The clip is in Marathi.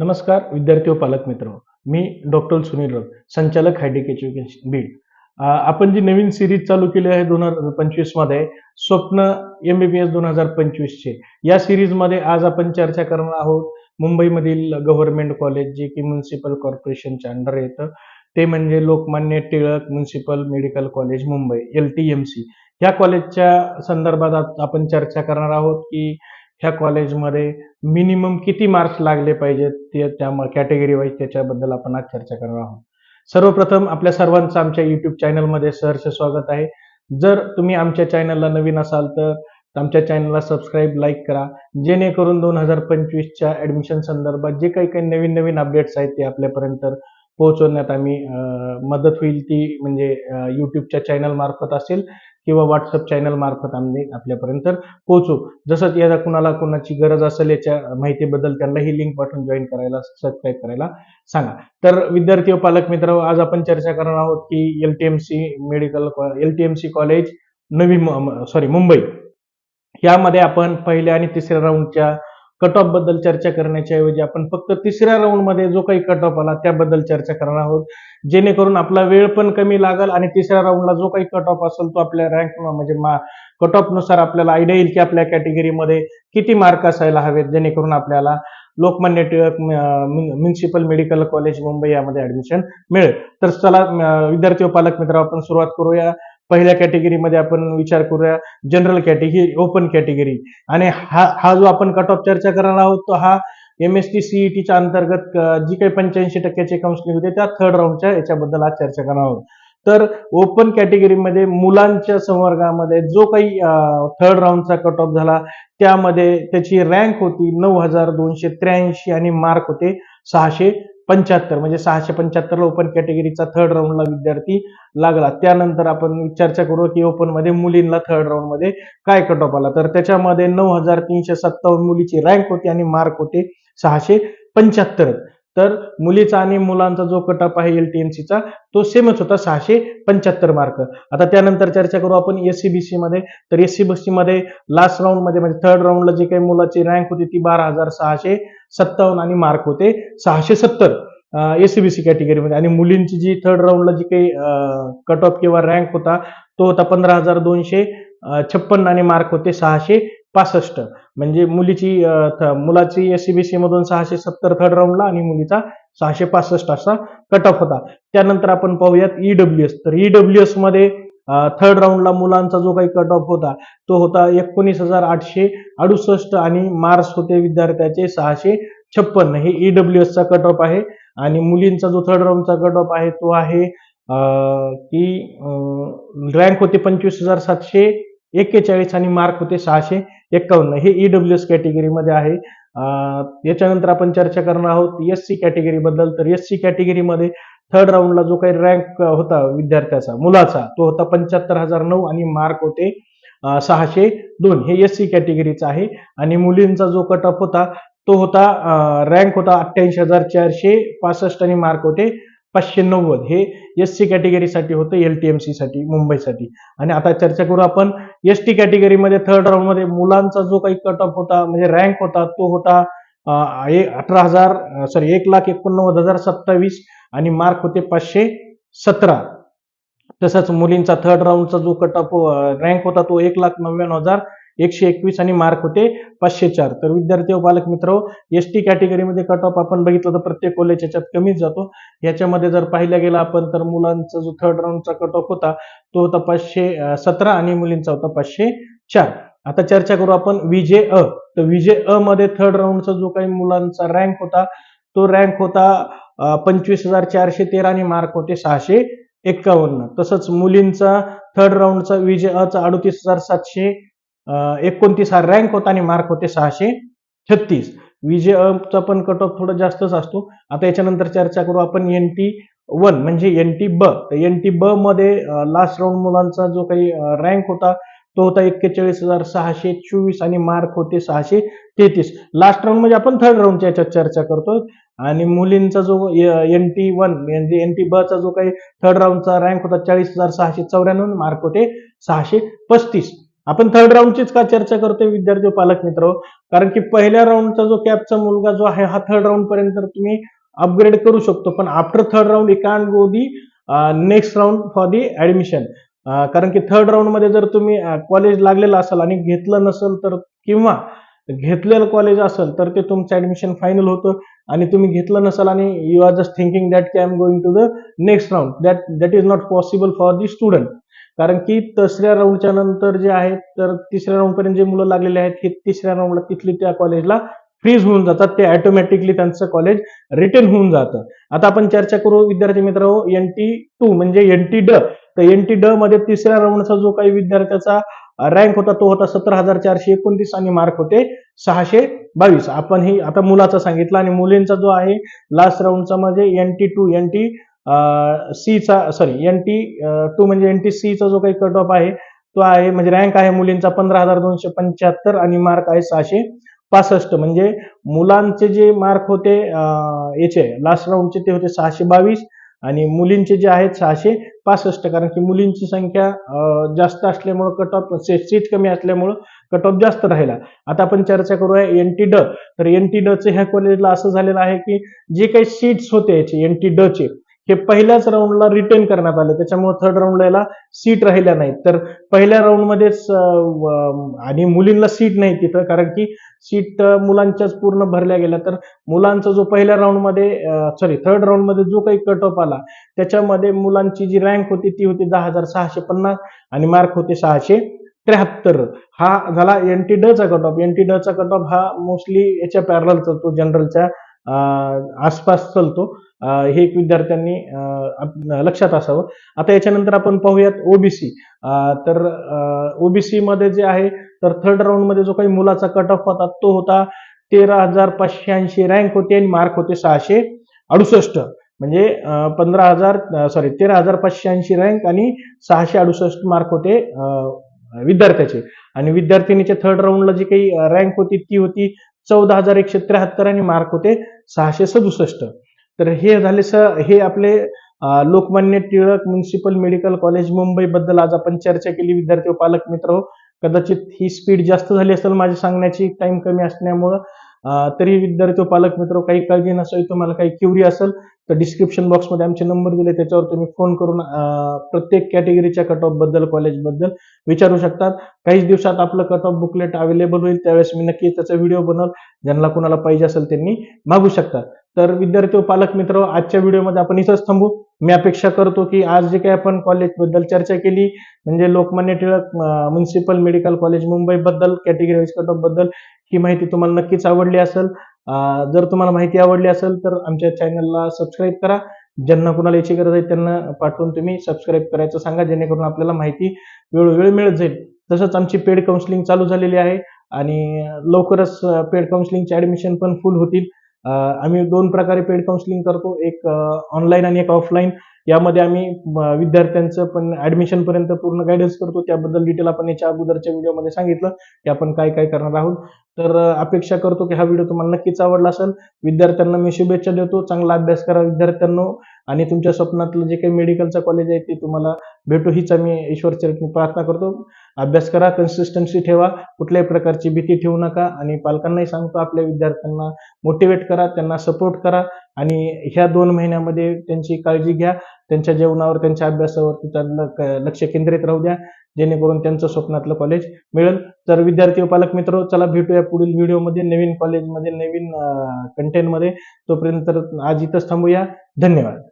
नमस्कार विद्यार्थी व पालक मित्र. मी डॉक्टर सुनील रव संचालक हायटेक एज्युकेशन बीड. आपण जी नवीन सिरीज चालू केली आहे दोन हजार पंचवीसमध्ये स्वप्न एम बी बी एस दोन हजार पंचवीस चे. या सिरीजमध्ये आज आपण चर्चा करणार आहोत मुंबईमधील गव्हर्नमेंट कॉलेज जे की म्युन्सिपल कॉर्पोरेशनच्या अंडर येतं ते म्हणजे Lokmanya Tilak municipal medical college Mumbai L T M C ह्या कॉलेजच्या संदर्भात आपण चर्चा करणार आहोत की ह्या कॉलेजमध्ये मिनिमम किती मार्क्स लागले पाहिजेत ते त्या कॅटेगरी वाईज त्याच्याबद्दल आपण आज चर्चा करणार आहोत. सर्वप्रथम आपल्या सर्वांचं आमच्या युट्यूब चॅनलमध्ये सहर्ष स्वागत आहे. जर तुम्ही आमच्या चॅनलला नवीन असाल तर आमच्या चॅनलला सबस्क्राईब लाईक करा. जेणेकरून दोन हजार पंचवीसच्या ऍडमिशन संदर्भात जे काही काही नवीन नवीन अपडेट्स आहेत ते आपल्यापर्यंत पोहोचवण्यात आम्ही मदत होईल ती म्हणजे युट्यूबच्या चॅनल मार्फत असेल. किंवा व्हॉट्सअप चॅनल मार्फत आम्ही आपल्यापर्यंत पोहोचू. जसं याला कुणाला कुणाची गरज असेल याच्या माहितीबद्दल त्यांना ही लिंक पाठवून जॉईन करायला सबस्क्राईब करायला सांगा. तर विद्यार्थी व पालक मित्र आज आपण चर्चा करणार आहोत की L T M C medical L T M C college Navi sorry Mumbai. यामध्ये आपण पहिल्या आणि तिसऱ्या राऊंडच्या कट ऑफबद्दल चर्चा करण्याच्या ऐवजी आपण फक्त तिसऱ्या राऊंडमध्ये जो काही कट ऑफ आला त्याबद्दल चर्चा करणार आहोत. जेणेकरून आपला वेळ पण कमी लागल आणि तिसऱ्या राऊंडला जो काही कट ऑफ असेल तो आपल्या रँक म्हणजे कट ऑफनुसार आपल्याला आयडिया येईल की आपल्या कॅटेगरीमध्ये किती मार्क असायला हवेत जेणेकरून आपल्याला Lokmanya Tilak municipal medical college Mumbai यामध्ये ऍडमिशन मिळेल. तर चला विद्यार्थी व पालक मित्र आपण सुरुवात करूया. पहिल्या कॅटेगरीमध्ये आपण विचार करूया. जनरल कॅटेगरी ओपन कॅटेगरी आणि हा हा जो आपण कट ऑफ चर्चा करणार आहोत तो हा एम एस टी सीईटीच्या अंतर्गत जी काही पंच्याऐंशी टक्क्याचे काउन्सिलिंग होते त्या थर्ड राऊंडच्या याच्याबद्दल आज चर्चा करणार आहोत. तर ओपन कॅटेगरीमध्ये मुलांच्या संवर्गामध्ये जो काही थर्ड राऊंडचा कट ऑफ झाला त्यामध्ये त्याची रँक होती नऊ हजार दोनशे त्र्याऐंशी आणि मार्क होते सहाशे पंच्याहत्तर म्हणजे सहाशे पंच्याहत्तरला ओपन कॅटेगरीचा थर्ड राऊंडला विद्यार्थी लागला. त्यानंतर आपण चर्चा करू की ओपनमध्ये मुलींना थर्ड राऊंडमध्ये काय कट ऑफ आला. तर त्याच्यामध्ये नऊ हजार तीनशे सत्तावन्न मुलीची रँक होती आणि मार्क होते सहाशे पंच्याहत्तर. तर मुलीचा आणि मुलांचा जो कट ऑफ आहे सीचा तो सेमच होता सहाशे पंच्याहत्तर मार्क आता त्यानंतर चर्चा करू आपण एससीबीसी मध्ये. तर एससीबीसी मध्ये लास्ट राऊंडमध्ये म्हणजे थर्ड राऊंडला जी काही मुलाची रँक होती ती बारा हजार सहाशे सत्तावन्न आणि मार्क होते. सहाशे सत्तर एसीबीसी कॅटेगरीमध्ये आणि मुलींची जी थर्ड राऊंडला जी काही कट ऑफ किंवा रँक होता तो होता पंधरा हजार दोनशे छप्पन्न आणि मार्क होते सहाशे पासष्ट. म्हणजे मुलीची थ- मुलाची एसीबीसी मधून सहाशे सत्तर थर्ड राऊंडला आणि मुलीचा सहाशे पासष्ट असा कट ऑफ होता. त्यानंतर आपण पाहूयात ईडब्ल्यू एस तर ईडब्ल्यू एसमध्ये थर्ड राऊंडला मुलांचा जो काही कट ऑफ होता तो होता एकोणीस हजार आठशे अडुसष्ट आणि मार्क्स होते विद्यार्थ्याचे सहाशे छप्पन्न हे ईडब्ल्यू एसचा कट ऑफ आहे आणि मुलींचा जो थर्ड राऊंडचा कट ऑफ आहे तो आहे की रँक होते पंचवीस हजार सातशे एक्केचाळीस आणि मार्क होते सहाशे एक्कावन्न हे ईडब्ल्यू एस कॅटेगरीमध्ये आहे. याच्यानंतर आपण चर्चा करणार आहोत एस सी कॅटेगरी बद्दल. तर एस सी कॅटेगरीमध्ये थर्ड राऊंडला जो काही रँक होता विद्यार्थ्याचा मुलाचा तो होता पंच्याहत्तर हजार नऊ आणि मार्क होते सहाशे दोन. हे एस सी कॅटेगरीचा आहे. आणि मुलींचा जो कट ऑफ होता तो होता रँक होता अठ्ठ्याऐंशी हजार चारशे पासष्ट आणि मार्क होते पाचशे नव्वद. हे एस सी कॅटेगरीसाठी होतं एल टी एम सीसाठी मुंबईसाठी. आणि आता चर्चा करू आपण एस टी कॅटेगरीमध्ये थर्ड राऊंडमध्ये मुलांचा जो काही कट ऑफ होता म्हणजे रँक होता तो होता अठरा हजार सॉरी एक लाख एकोणनव्वद हजार सत्तावीस आणि मार्क होते पाचशे सतरा. तसंच मुलींचा थर्ड राऊंडचा जो कट ऑफ रँक होता तो एक लाख नव्याण्णव हजार एकशे एकवीस आणि मार्क होते पाचशे चार. तर विद्यार्थी व पालक मित्र एस टी कॅटेगरीमध्ये कट ऑफ आपण बघितलं तर प्रत्येक कॉलेज याच्यात कमीच जातो. याच्यामध्ये जर पाहिलं गेलं आपण तर मुलांचा जो थर्ड राऊंडचा कट ऑफ होता तो होता पाचशे सतरा आणि मुलींचा होता पाचशे चार. आता चर्चा करू आपण विजे अ. तर विजे अ मध्ये थर्ड राऊंडचा जो काही मुलांचा रँक होता तो रँक होता पंचवीस हजार चारशे तेरा आणि मार्क होते सहाशे एक्कावन्न. तसंच मुलींचा थर्ड राऊंडचा विजय अचा अडतीस हजार सातशे एकोणतीस हा रँक होता आणि मार्क होते सहाशे छत्तीस. विजय अचा पण कट ऑफ थोडा जास्तच असतो. आता याच्यानंतर चर्चा करू आपण एन टी वन म्हणजे एन टी ब तर एन टी ब मध्ये लास्ट राऊंड मुलांचा जो काही रँक होता तो होता एक्केचाळीस हजार सहाशे चोवीस आणि मार्क होते सहाशे तेहतीस. लास्ट राऊंड म्हणजे आपण थर्ड राऊंडच्या याच्यात चर्चा करतो आणि मुलींचा जो एन टी वन म्हणजे एन टी ब चा जो काही थर्ड राऊंडचा रँक होता चाळीस हजार सहाशे चौऱ्याण्णव मार्क होते सहाशे पस्तीस. आपण थर्ड राऊंडचीच का चर्चा करतोय विद्यार्थी हो, पालक मित्र हो? कारण की पहिल्या राऊंडचा जो कॅपचा मुलगा जो आहे हा थर्ड राऊंड पर्यंत तुम्ही अपग्रेड करू शकतो. पण after third round can go the next round for the admission कारण की थर्ड राऊंडमध्ये जर तुम्ही कॉलेज लागलेलं असाल आणि घेतलं नसेल तर किंवा घेतलेलं कॉलेज असेल तर ते तुमचं ऍडमिशन फायनल होतं आणि तुम्ही घेतलं नसाल आणि you are just thinking that की I am going to the next round that that is not possible for the student कारण की तिसऱ्या राऊंडच्या नंतर जे आहेत तर तिसऱ्या राऊंडपर्यंत जे मुलं लागलेले आहेत हे तिसऱ्या राऊंडला तिथली त्या कॉलेजला फ्रीज होऊन जातात. ते ऑटोमॅटिकली त्यांचं कॉलेज रिटर्न होऊन जातं. आता आपण चर्चा करू विद्यार्थी मित्र एन टी टू म्हणजे एन टी ड तर एन टी ड मध्ये तिसऱ्या राऊंडचा जो काही विद्यार्थ्याचा रँक होता तो होता सतरा हजार चारशे एकोणतीस आणि मार्क होते सहाशे बावीस. आपण ही आता मुलाचा सांगितलं आणि मुलींचा जो आहे लास्ट राऊंडचा म्हणजे N T two N T सीचा सॉरी एन टी टू म्हणजे एन टी सीचा जो काही कट ऑफ आहे तो आहे म्हणजे रँक आहे मुलींचा पंधरा हजार दोनशे पंच्याहत्तर आणि मार्क आहे सहाशे पासष्ट. म्हणजे मुलांचे जे मार्क होते याचे लास्ट राऊंडचे ते होते सहाशे बावीस आणि मुलींचे जे आहेत सहाशे पासष्ट. कारण की मुलींची संख्या जास्त असल्यामुळं कट ऑफ सीट कमी असल्यामुळं कट ऑफ जास्त राहिला. आता आपण चर्चा करूया एन टी ड तर एन टी डचं ह्या कॉलेजला असं झालेलं आहे की जे काही सीट्स होते याचे एन टी डचे हे पहिल्याच राऊंडला रिटर्न करण्यात आले. त्याच्यामुळे थर्ड राऊंडला याला सीट राहिल्या नाहीत. तर पहिल्या राऊंडमध्येच आणि मुलींना सीट नाही तिथं कारण की सीट मुलांच्याच पूर्ण भरल्या गेल्या. तर मुलांचा जो पहिल्या राऊंडमध्ये सॉरी थर्ड राऊंडमध्ये जो काही कट ऑफ आला त्याच्यामध्ये मुलांची जी रँक होती ती होती दहा हजार सहाशे पन्नास आणि मार्क होते सहाशे त्र्याहत्तर. हा झाला एन टी डचा कट ऑफ एन टी डचा कट ऑफ हा मोस्टली याच्या पॅरल चालतो जनरलच्या आसपास चालतो. हे एक विद्यार्थ्यांनी लक्षात असावं. आता याच्यानंतर आपण पाहूयात ओबीसी. तर ओबीसी मध्ये जे आहे तर थर्ड राऊंडमध्ये जो काही मुलाचा कट ऑफ होता तो होता तेरा हजार पाचशे ऐंशी रँक होते आणि मार्क होते सहाशे अडुसष्ट. म्हणजे पंधरा हजार सॉरी तेरा हजार पाचशे ऐंशी रँक आणि सहाशे अडुसष्ट मार्क होते विद्यार्थ्याचे. आणि विद्यार्थिनीच्या थर्ड राऊंडला जी काही रँक होती ती होती चौदा हजार एकशे त्र्याहत्तर आणि मार्क होते सहाशे सदुसष्ट तर हे झाले स हे आपले Lokmanya Tilak municipal medical college Mumbai बद्दल आज आपण चर्चा केली. विद्यार्थी व पालक मित्र हो कदाचित ही स्पीड जास्त झाली असेल माझी सांगण्याची टाइम कमी असल्यामुळं तरी विद्यार्थी पालक मित्र काही काळजी नसेल तुम्हाला काही क्युरी असेल तर डिस्क्रिप्शन बॉक्समध्ये आमचे नंबर दिले त्याच्यावर तुम्ही फोन करून प्रत्येक कॅटेगरीच्या कट ऑफबद्दल कॉलेजबद्दल विचारू शकतात. काहीच दिवसात आपलं कट ऑफ बुकलेट अवेलेबल होईल त्यावेळेस मी नक्कीच त्याचा व्हिडिओ बनवल. ज्यांना कोणाला पाहिजे असेल त्यांनी मागू शकतात. तर विद्यार्थी पालक मित्र आजच्या व्हिडिओमध्ये आपण इथंच थांबू. मी अपेक्षा करतो की आज जे काही आपण कॉलेजबद्दल चर्चा केली म्हणजे Lokmanya Tilak municipal medical college मुंबईबद्दल category wise cut ऑफबद्दल ही माहिती तुम्हाला नक्कीच आवडली असेल. जर तुम्हाला माहिती आवडली असेल तर आमच्या चॅनलला सबस्क्राईब करा. ज्यांना कुणाला याची गरज आहे त्यांना पाठवून तुम्ही सबस्क्राईब करायचं सांगा जेणेकरून आपल्याला माहिती वेळोवेळी मिळत जाईल. तसंच आमची पेड काउन्सिलिंग चालू झालेली आहे आणि लवकरच पेड काउन्सिलिंगचे ऍडमिशन पण फुल होतील. आम्ही दोन प्रकारे पेड काउन्सिलिंग करतो. एक ऑनलाईन आणि एक ऑफलाईन यामध्ये आम्ही विद्यार्थ्यांचं पण ऍडमिशन पर्यंत पूर्ण गायडन्स करतो. त्याबद्दल डिटेल आपण याच्या अगोदरच्या व्हिडिओमध्ये सांगितलं की आपण काय काय करणार आहोत. तर अपेक्षा करतो की हा व्हिडिओ तुम्हाला नक्कीच आवडला असेल. विद्यार्थ्यांना मी शुभेच्छा देतो. चांगला अभ्यास करा विद्यार्थ्यांनो. आणि तुमच्या स्वप्नातलं जे काही मेडिकलचं कॉलेज आहे ते तुम्हाला भेटू. हीच आम्ही ईश्वर चरणी प्रार्थना करतो. अभ्यास करा कन्सिस्टन्सी ठेवा. कुठल्याही प्रकारची भीती ठेवू नका. आणि पालकांनाही सांगतो आपल्या विद्यार्थ्यांना मोटिवेट करा. त्यांना सपोर्ट करा. आणि ह्या दोन महिन्यामध्ये त्यांची काळजी घ्या त्यांच्या जेवणावर त्यांच्या अभ्यासावरती त्यांना लक्ष केंद्रित राहू द्या जेणेकरून त्यांचं स्वप्नातलं कॉलेज मिळेल. तर विद्यार्थी व पालक मित्र चला भेटूया पुढील व्हिडिओमध्ये नवीन कॉलेजमध्ये नवीन कंटेंटमध्ये तोपर्यंत आज इथंच थांबूया. धन्यवाद.